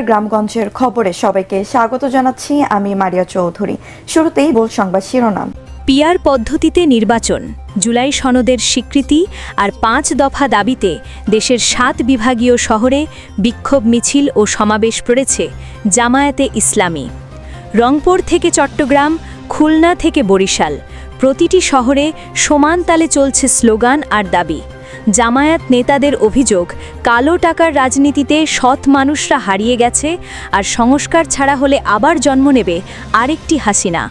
গ্রামগঞ্জের খবরে সবাইকে স্বাগত জানাচ্ছি আমি মারিয়া চৌধুরী। শুরুতেই বল সংবাদ শিরোনাম। পিয়ার পদ্ধতিতে নির্বাচন, জুলাই সনদের স্বীকৃতি আর পাঁচ দফা দাবিতে দেশের সাত বিভাগীয় শহরে বিক্ষোভ মিছিল ও সমাবেশ পড়েছে জামায়াতে ইসলামী। রংপুর থেকে চট্টগ্রাম, খুলনা থেকে বরিশাল, প্রতিটি শহরে সমান তালে চলছে স্লোগান আর দাবি। জামায়াত নেতাদের অভিযোগ কালো টাকার রাজনীতিতে সৎ মানুষরা হারিয়ে গেছে আর সংস্কার ছাড়া হলে আবার জন্ম নেবে আরেকটি হাসিনা।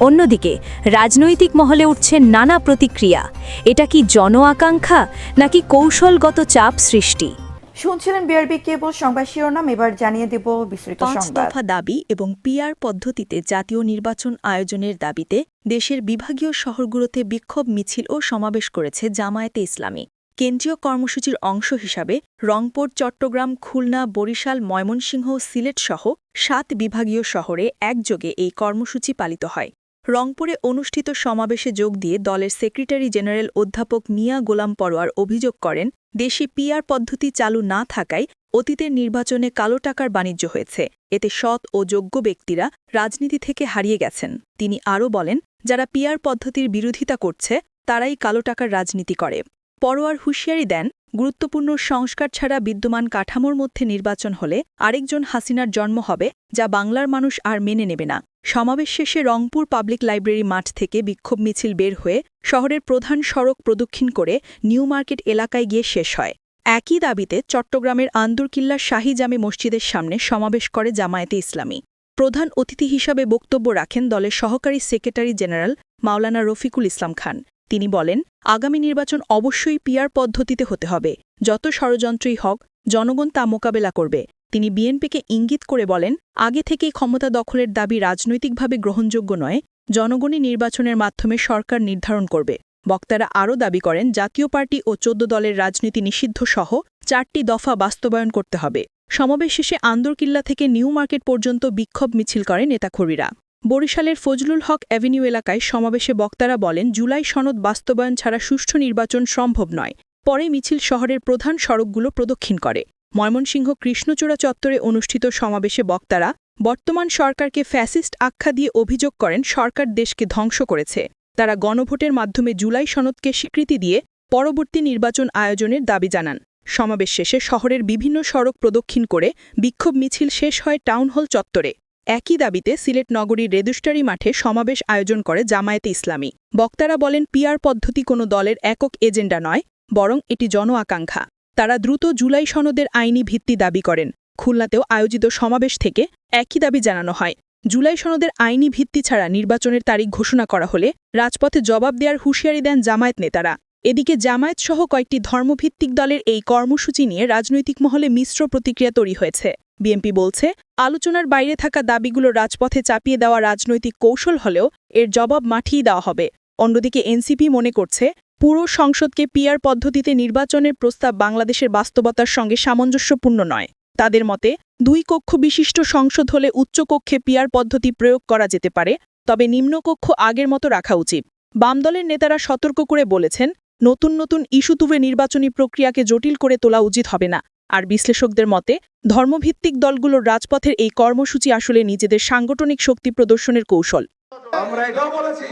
অন্যদিকে রাজনৈতিক মহলে উঠছে নানা প্রতিক্রিয়া। এটা কি জন আকাঙ্ক্ষা নাকি কৌশলগত চাপ সৃষ্টি? শুনছিলেন বিআরবি কেবল সংবাদ শিরোনাম এবার জানিয়ে দেব বিস্তৃত পাঁচ দফা দাবি এবং পিআর পদ্ধতিতে জাতীয় নির্বাচন আয়োজনের দাবিতে দেশের বিভাগীয় শহরগুলোতে বিক্ষোভ মিছিল ও সমাবেশ করেছে জামায়াতে ইসলামী। কেন্দ্রীয় কর্মসূচির অংশ হিসাবে রংপুর, চট্টগ্রাম, খুলনা, বরিশাল, ময়মনসিংহ, সিলেট সহ সাত বিভাগীয় শহরে একযোগে এই কর্মসূচি পালিত হয়। রংপুরে অনুষ্ঠিত সমাবেশে যোগ দিয়ে দলের সেক্রেটারি জেনারেল অধ্যাপক মিয়া গোলাম পরোয়ার অভিযোগ করেন, দেশে পিআর পদ্ধতি চালু না থাকায় অতীতের নির্বাচনে কালো টাকার বাণিজ্য হয়েছে। এতে সৎ ও যোগ্য ব্যক্তিরা রাজনীতি থেকে হারিয়ে গেছেন। তিনি আরও বলেন, যারা পিআর পদ্ধতির বিরোধিতা করছে, তারাই কালো টাকার রাজনীতি করে। পরোয়ার হুঁশিয়ারি দেন, গুরুত্বপূর্ণ সংস্কার ছাড়া বিদ্যমান কাঠামোর মধ্যে নির্বাচন হলে আরেকজন হাসিনার জন্ম হবে, যা বাংলার মানুষ আর মেনে নেবে না। সমাবেশ শেষে রংপুর পাবলিক লাইব্রেরি মাঠ থেকে বিক্ষোভ মিছিল বের হয়ে শহরের প্রধান সড়ক প্রদক্ষিণ করে নিউ মার্কেট এলাকায় গিয়ে শেষ হয়। একই দাবিতে চট্টগ্রামের আন্দুরকিল্লা শাহী জামে মসজিদের সামনে সমাবেশ করে জামায়াতে ইসলামী। প্রধান অতিথি হিসাবে বক্তব্য রাখেন দলের সহকারী সেক্রেটারি জেনারেল মাওলানা রফিকুল ইসলাম খান। তিনি বলেন, আগামী নির্বাচন অবশ্যই পিয়ার পদ্ধতিতে হতে হবে। যত ষড়যন্ত্রই হোক, জনগণ তা মোকাবেলা করবে। তিনি বিএনপিকে ইঙ্গিত করে বলেন, আগে থেকেই ক্ষমতা দখলের দাবি রাজনৈতিকভাবে গ্রহণযোগ্য নয়, জনগণই নির্বাচনের মাধ্যমে সরকার নির্ধারণ করবে। বক্তারা আরও দাবি করেন, জাতীয় পার্টি ও চোদ্দ দলের রাজনীতি নিষিদ্ধ সহ চারটি দফা বাস্তবায়ন করতে হবে। সমাবেশ শেষে আন্দরকিল্লা থেকে নিউ মার্কেট পর্যন্ত বিক্ষোভ মিছিল করে নেতাকর্মীরা। বরিশালের ফজলুল হক অ্যাভিনিউ এলাকায় সমাবেশে বক্তারা বলেন, জুলাই সনদ বাস্তবায়ন ছাড়া সুষ্ঠু নির্বাচন সম্ভব নয়। পরে মিছিল শহরের প্রধান সড়কগুলো প্রদক্ষিণ করে। ময়মনসিংহ কৃষ্ণচূড়া চত্বরে অনুষ্ঠিত সমাবেশে বক্তারা, বর্তমান সরকারকে ফ্যাসিস্ট আখ্যা দিয়ে অভিযোগ করেন, সরকার দেশকে ধ্বংস করেছে। তারা গণভোটের মাধ্যমে জুলাই সনদকে স্বীকৃতি দিয়ে পরবর্তী নির্বাচন আয়োজনের দাবি জানান। সমাবেশ শেষে শহরের বিভিন্ন সড়ক প্রদক্ষিণ করে বিক্ষোভ মিছিল শেষ হয় টাউন হল চত্বরে। একই দাবিতে সিলেট নগরীর রেদুস্টারি মাঠে সমাবেশ আয়োজন করে জামায়াতে ইসলামী। বক্তারা বলেন পিয়ার পদ্ধতি কোনো দলের একক এজেন্ডা নয়, বরং এটি জন আকাঙ্ক্ষা। তারা দ্রুত জুলাই সনদের আইনি ভিত্তি দাবি করেন। খুলনাতেও আয়োজিত সমাবেশ থেকে একই দাবি জানানো হয়। জুলাই সনদের আইনি ভিত্তি ছাড়া নির্বাচনের তারিখ ঘোষণা করা হলে রাজপথে জবাব দেওয়ার হুঁশিয়ারি দেন জামায়াত নেতারা। এদিকে জামায়াত সহ কয়েকটি ধর্মভিত্তিক দলের এই কর্মসূচি নিয়ে রাজনৈতিক মহলে মিশ্র প্রতিক্রিয়া তৈরি হয়েছে। বিএনপি বলছে, আলোচনার বাইরে থাকা দাবিগুলো রাজপথে চাপিয়ে দেওয়া রাজনৈতিক কৌশল হলেও এর জবাব মাঠিয়ে দেওয়া হবে। অন্যদিকে এনসিপি মনে করছে, পুরো সংসদকে পিয়ার পদ্ধতিতে নির্বাচনের প্রস্তাব বাংলাদেশের বাস্তবতার সঙ্গে সামঞ্জস্যপূর্ণ নয়। তাদের মতে, দুই কক্ষ বিশিষ্ট সংসদ হলে উচ্চকক্ষে পিয়ার পদ্ধতি প্রয়োগ করা যেতে পারে, তবে নিম্নকক্ষ আগের মতো রাখা উচিত। বাম দলের নেতারা সতর্ক করে বলেছেন, নতুন নতুন ইস্যু তুলে নির্বাচনী প্রক্রিয়াকে জটিল করে তোলা উচিত হবে না। আর বিশ্লেষকদের মতে, ধর্মভিত্তিক দলগুলোর রাজপথের এই কর্মসূচি আসলে নিজেদের সাংগঠনিক শক্তি প্রদর্শনের কৌশল। আমরা এটাও বলেছি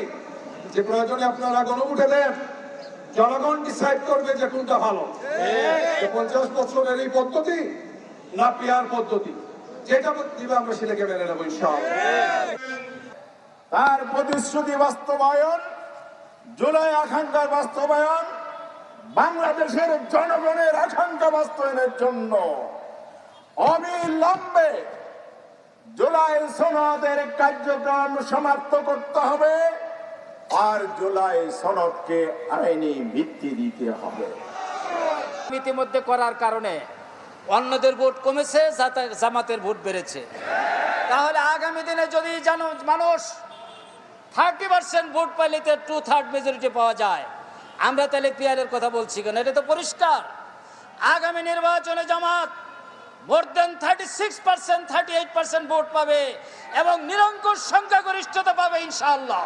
যে প্রয়োজনে আপনারা গণভোটে দেন। জনগণ ডিসাইড করবে যে কোনটা ভালো। পঞ্চাশ বছরের এই পদ্ধতি না পিয়ার পদ্ধতি? যেটা দিবে আমরা সেটাকে মেনে নেব তার প্রতিশ্রুতি বাস্তবায়ন, জুলাই আকাঙ্ক্ষার বাস্তবায়ন বাংলাদেশের জনগণের আকাঙ্ক্ষা বাস্তবায়নের জন্য অবিলম্বে জুলাই সনদের কার্যক্রম সমাপ্ত করতে হবে আর জুলাই সনদকে আইনি ভিত্তি দিতে হবে। ইতিমধ্যে করার কারণে অন্যদের ভোট কমেছে জামাতের ভোট বেড়েছে। তাহলে আগামী দিনে যদি জানো মানুষ থার্টি পার্সেন্ট ভোট পাইলে টু থার্ড মেজরিটি পাওয়া যায়। আমরা তাহলে পিয়ারের কথা বলছি কেন? এটা তো পরিষ্কার। আগামী নির্বাচনে Jamaat more than thirty six percent thirty eight percent vote পাবে এবং নিরঙ্কুশ সংখ্যাগরিষ্ঠতা পাবে ইনশাআল্লাহ।